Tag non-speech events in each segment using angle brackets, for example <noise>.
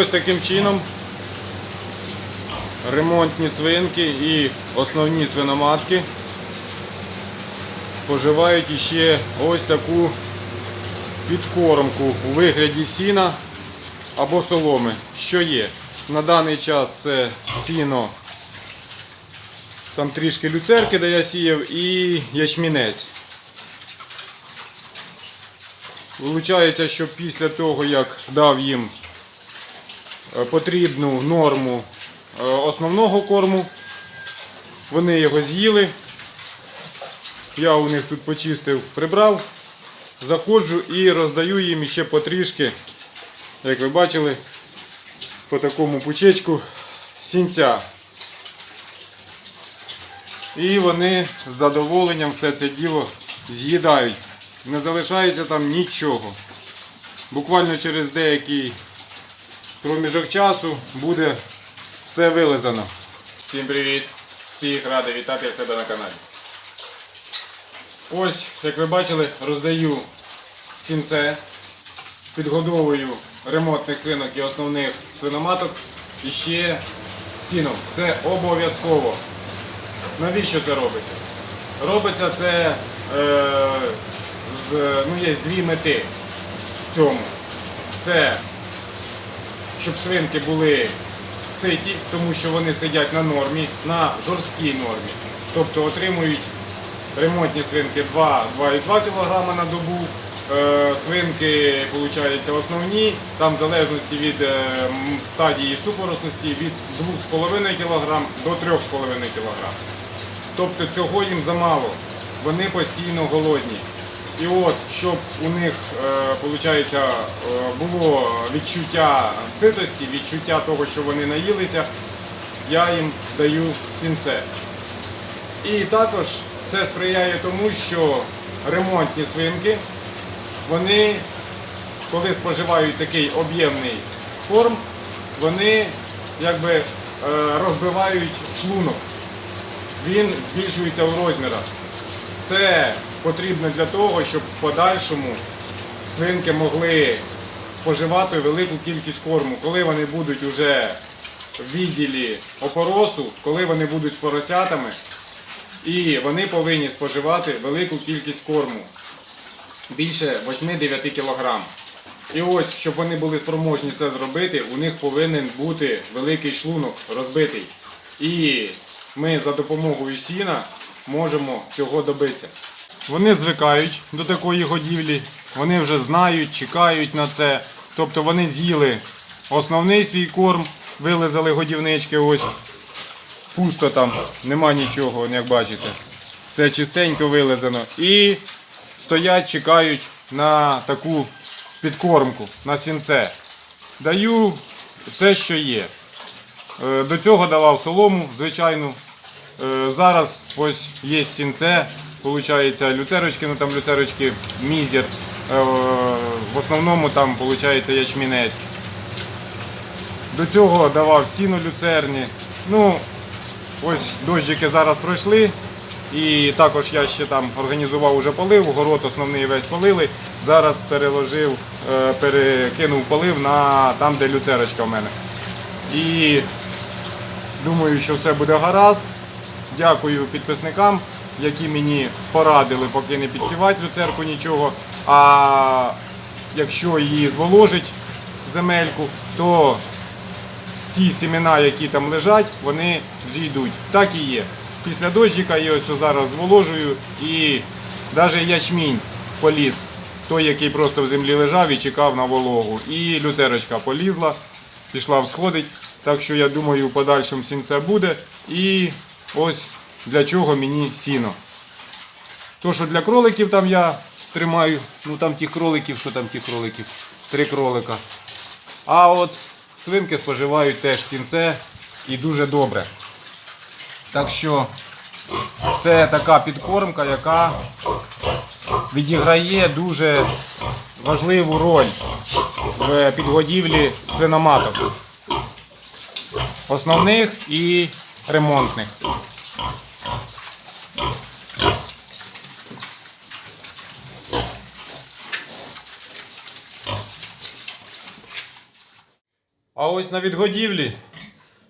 ось таким чином ремонтні свинки і основні свиноматки споживають іще ось таку підкормку у вигляді сіна або соломи. Що є? На даний час це сіно, там трішки люцерки, де я сіяв, і ячмінець. Виходить, що після того, як дав їм потрібну норму е, основного корму, вони його з'їли. Я у них тут почистив, прибрав, заходжу і роздаю їм ще потрішки, як ви бачили, по такому пучечку сінця. І вони з задоволенням все це діло з'їдають. Не залишається там нічого. Буквально через деякий проміжок часу буде все вилизано. Всім привіт! Всіх радий вітати в себе на каналі. Ось, як ви бачили, роздаю сінце, підгодовую ремонтних свинок і основних свиноматок і ще сіном. Це обов'язково. Навіщо це робиться? Робиться це е, з, ну, є дві мети в цьому. Це щоб свинки були ситі, тому що вони сидять на нормі, на жорсткій нормі. Тобто отримують ремонтні свинки 2-2,2 кг на добу. Е, Свинки, виходить, основні, там в залежності від е, стадії супоросності від 2,5 кг до 3,5 кг. Тобто цього їм замало. Вони постійно голодні. І от, щоб у них виходить, було відчуття ситості, відчуття того, що вони наїлися, я їм даю сінце. І також це сприяє тому, що ремонтні свинки, вони, коли споживають такий об'ємний корм, вони якби е, розбивають шлунок він збільшується у розмірах. Це потрібно для того, щоб в подальшому свинки могли споживати велику кількість корму. Коли вони будуть уже в відділі опоросу, коли вони будуть з поросятами, і вони повинні споживати велику кількість корму більше 8-9 кг. І ось, щоб вони були спроможні це зробити, у них повинен бути великий шлунок розбитий. І ми за допомогою сіна можемо цього добитися. Вони звикають до такої годівлі, вони вже знають, чекають на це. Тобто вони з'їли основний свій корм, вилизали годівнички, ось пусто там, нема нічого, як бачите. Все чистенько вилизано. І стоять, чекають на таку підкормку, на сінце. Даю все, що є. Е, До цього давав солому, звичайну. Е, Зараз ось є сінце, виходить люцерочки, ну там люцерочки мізер. Е, В основному там виходить ячмінець. До цього давав сіно люцерні. Ну, ось дощики зараз пройшли. І також я ще там організував уже полив, город основний весь полили. Зараз переложив, е, перекинув полив на там, де люцерочка в мене. І Думаю, що все буде гаразд. Дякую підписникам, які мені порадили, поки не підсівати люцерку нічого. А якщо її зволожить земельку, то ті сімена, які там лежать, вони зійдуть. Так і є. Після дощика я ось зараз зволожую і навіть ячмінь поліз. Той, який просто в землі лежав і чекав на вологу. І люцерочка полізла, пішла всходить. Так що я думаю, в подальшому сінце буде. І ось для чого мені сіно. То, що для кроликів там я тримаю, ну там тих кроликів, що там тих кроликів? Три кролика. А от свинки споживають теж сінце і дуже добре. Так що це така підкормка, яка відіграє дуже важливу роль в підгодівлі свиноматок. Основних і ремонтних. Ось на відгодівлі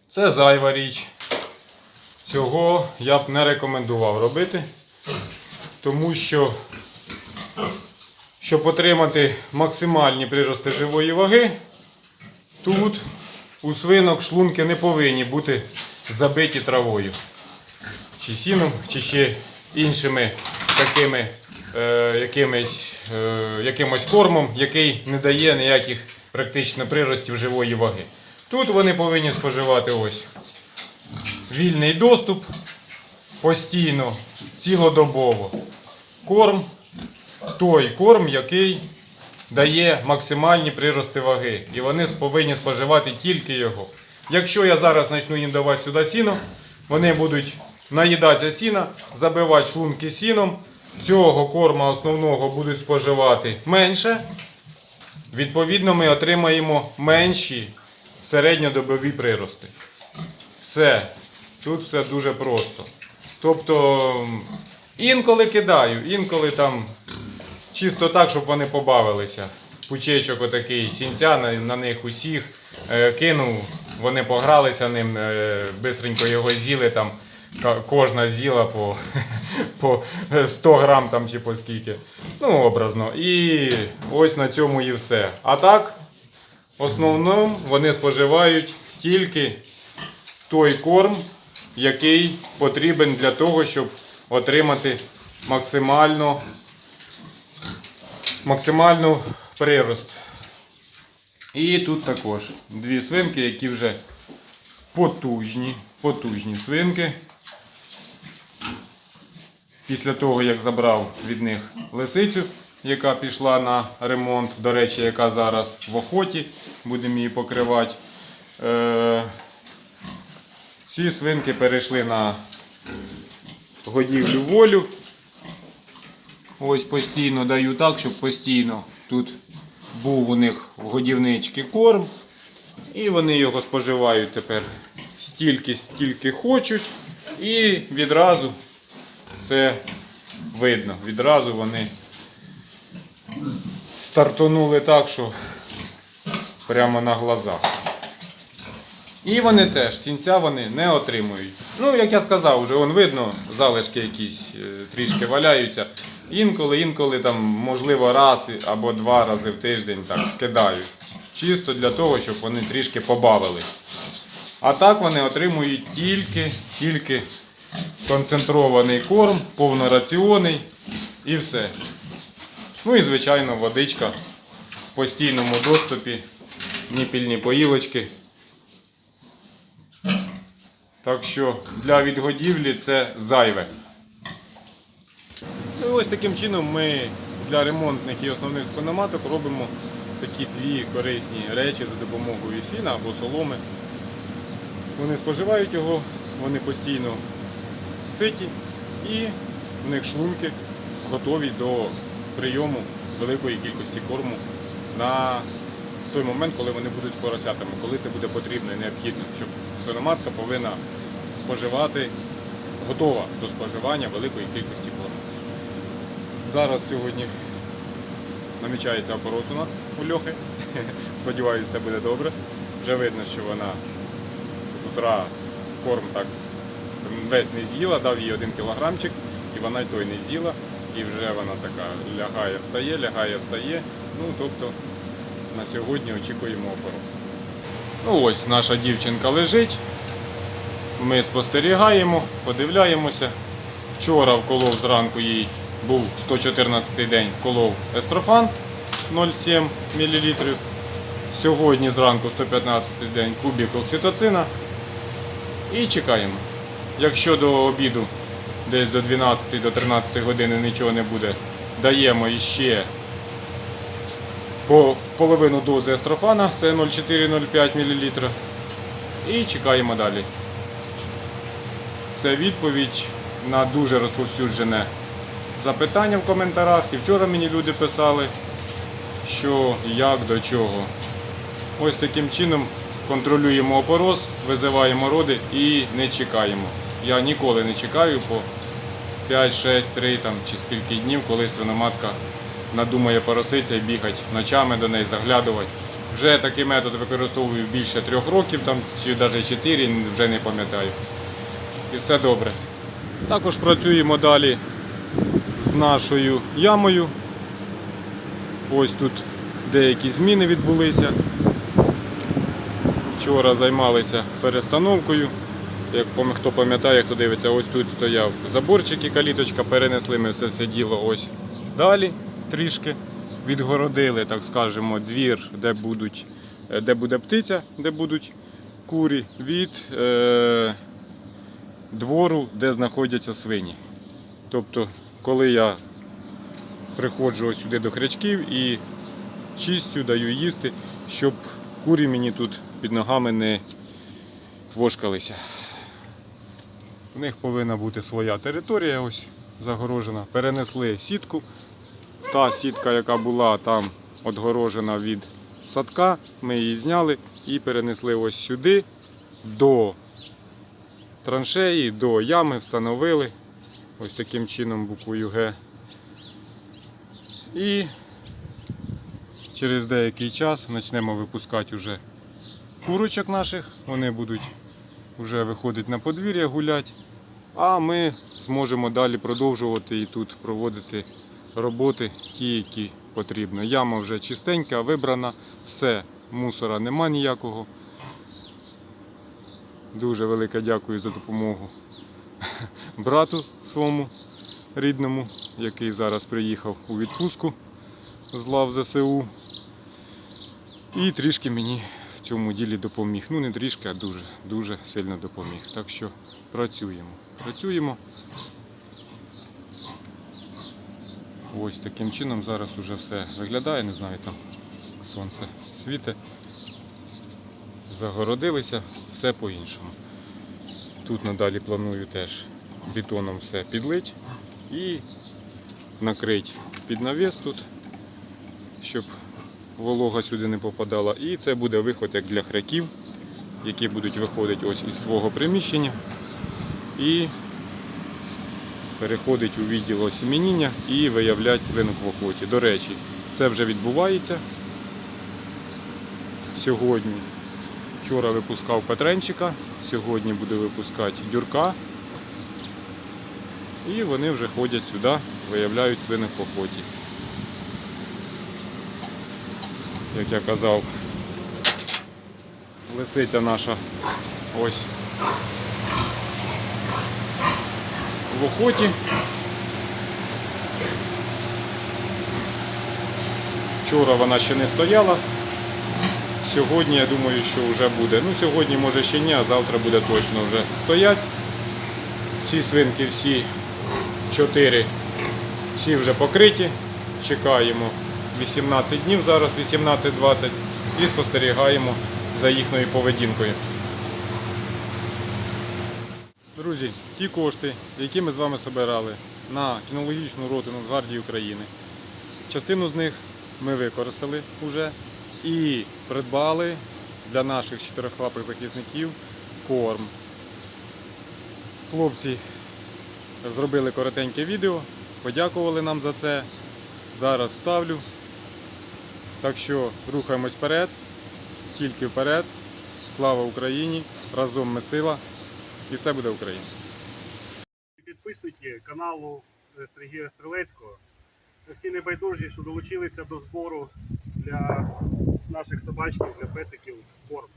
це зайва річ. Цього я б не рекомендував робити, тому що, щоб отримати максимальні прирости живої ваги, тут у свинок шлунки не повинні бути забиті травою. Чи сіном, чи ще іншими такими е, якимись, е, якимось кормом, який не дає ніяких практично приростів живої ваги. Тут вони повинні споживати ось вільний доступ постійно, цілодобово. Корм, той корм, який дає максимальні прирости ваги. І вони повинні споживати тільки його. Якщо я зараз почну їм давати сюди сіно, вони будуть наїдатися сіна, забивати шлунки сіном. Цього корма основного будуть споживати менше. Відповідно, ми отримаємо менші середньодобові прирости. Все. Тут все дуже просто. Тобто, інколи кидаю, інколи там чисто так, щоб вони побавилися. Пучечок отакий, сінця на, на них усіх е, кинув, вони погралися ним, е, бистренько його з'їли там. Кожна з'їла по, <laughs> по 100 грам там чи по скільки. Ну, образно. І ось на цьому і все. А так, в основному вони споживають тільки той корм, який потрібен для того, щоб отримати максимально, максимальну прирост. І тут також дві свинки, які вже потужні, потужні свинки. Після того, як забрав від них лисицю, яка пішла на ремонт, до речі, яка зараз в охоті, будемо її покривати. Е, ці свинки перейшли на годівлю волю. Ось постійно даю так, щоб постійно тут був у них в годівнички корм. І вони його споживають тепер стільки, стільки хочуть. І відразу це видно. Відразу вони стартонули так, що прямо на глазах. І вони теж, сінця вони не отримують. Ну, як я сказав, вже вон видно, залишки якісь е, трішки валяються. Інколи, інколи там, можливо, раз або два рази в тиждень так кидають. Чисто для того, щоб вони трішки побавились. А так вони отримують тільки, тільки концентрований корм, повнораціонний і все. Ну і, звичайно, водичка в постійному доступі, ніпільні поїлочки. Так що для відгодівлі це зайве. І ось таким чином ми для ремонтних і основних свиноматок робимо такі дві корисні речі за допомогою сіна або соломи. Вони споживають його, вони постійно ситі і в них шлунки готові до прийому великої кількості корму на той момент, коли вони будуть з поросятами, коли це буде потрібно і необхідно, щоб свиноматка повинна споживати, готова до споживання великої кількості корму. Зараз сьогодні намічається опорос у нас у Льохи. <laughs> Сподіваюся, все буде добре. Вже видно, що вона з утра корм так весь не з'їла, дав їй один кілограмчик, і вона й той не з'їла. І вже вона така лягає, встає, лягає, встає. Ну, тобто на сьогодні очікуємо опорос. Ну ось наша дівчинка лежить. Ми спостерігаємо, подивляємося. Вчора вколов зранку їй був 114 день, вколов естрофан 0,7 мл. Сьогодні зранку 115 день кубік окситоцина. І чекаємо. Якщо до обіду, десь до 12 до 13 години нічого не буде, даємо іще по половину дози естрофана, це 0,4-0,5 мл. І чекаємо далі. Це відповідь на дуже розповсюджене запитання в коментарях. І вчора мені люди писали, що як до чого. Ось таким чином контролюємо опорос, визиваємо роди і не чекаємо. Я ніколи не чекаю по 5, 6, 3 там, чи скільки днів, коли свиноматка надумає пороситися і бігати ночами до неї, заглядувати. Вже такий метод використовую більше трьох років, там, чи навіть чотири, вже не пам'ятаю. І все добре. Також працюємо далі з нашою ямою. Ось тут деякі зміни відбулися. Вчора займалися перестановкою. Як хто пам'ятає, хто дивиться, ось тут стояв заборчик і каліточка, перенесли ми все це діло ось далі трішки. Відгородили, так скажемо, двір, де, будуть, е, де буде птиця, де будуть курі, від е, двору, де знаходяться свині. Тобто, коли я приходжу ось сюди до хрячків і чистю, даю їсти, щоб курі мені тут під ногами не вошкалися. У них повинна бути своя територія, ось загорожена. Перенесли сітку. Та сітка, яка була там відгорожена від садка, ми її зняли і перенесли ось сюди до траншеї, до ями, встановили ось таким чином буквою Г. І через деякий час почнемо випускати вже курочок наших. Вони будуть вже виходити на подвір'я гуляти. А ми зможемо далі продовжувати і тут проводити роботи, ті, які потрібно. Яма вже чистенька, вибрана, все, мусора нема ніякого. Дуже велике дякую за допомогу <laughs> брату своєму рідному, який зараз приїхав у відпустку з лав ЗСУ. І трішки мені в цьому ділі допоміг. Ну не трішки, а дуже, дуже сильно допоміг. Так що працюємо. Працюємо. Ось таким чином зараз уже все виглядає, не знаю, там сонце світе. Загородилися, все по-іншому. Тут надалі планую теж бетоном все підлить і накрити під навіс тут, щоб волога сюди не попадала. І це буде виход як для хряків, які будуть виходити ось із свого приміщення. І переходить у відділ осіміння і виявлять свинок в охоті. До речі, це вже відбувається сьогодні. Вчора випускав Петренчика, сьогодні буде випускати Дюрка. І вони вже ходять сюди, виявляють свинок в охоті. Як я казав, лисиця наша ось в охоті. Вчора вона ще не стояла. Сьогодні я думаю, що вже буде. Ну сьогодні може ще ні, а завтра буде точно вже стоять. Ці свинки всі чотири, всі вже покриті. Чекаємо 18 днів зараз, 18-20 і спостерігаємо за їхньою поведінкою. Друзі, ті кошти, які ми з вами збирали на кінологічну роту Нацгвардії України, частину з них ми використали вже і придбали для наших чотирихлапих захисників корм. Хлопці зробили коротеньке відео, подякували нам за це. Зараз вставлю. Так що рухаємось вперед, тільки вперед. Слава Україні! Разом ми сила і все буде Україна! підписники каналу е, Сергія Стрелецького та всі небайдужі, що долучилися до збору для наших собачків, для песиків корм.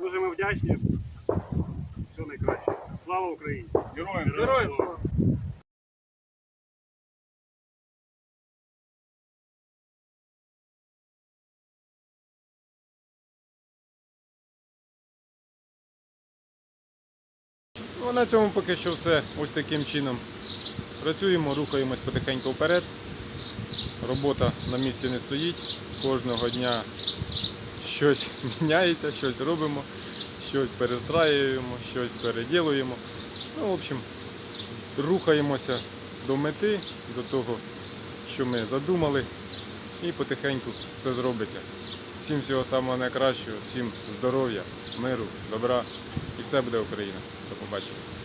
Дуже ми вдячні. Все найкраще. Слава Україні! Героям! Героям Ну, на цьому поки що все. Ось таким чином працюємо, рухаємось потихеньку вперед. Робота на місці не стоїть. Кожного дня щось <laughs> міняється, щось робимо, щось перестраюємо, щось переділуємо. Ну, в общем, рухаємося до мети, до того, що ми задумали, і потихеньку все зробиться. Всім всього самого найкращого, всім здоров'я, миру, добра і все буде Україна. До побачення.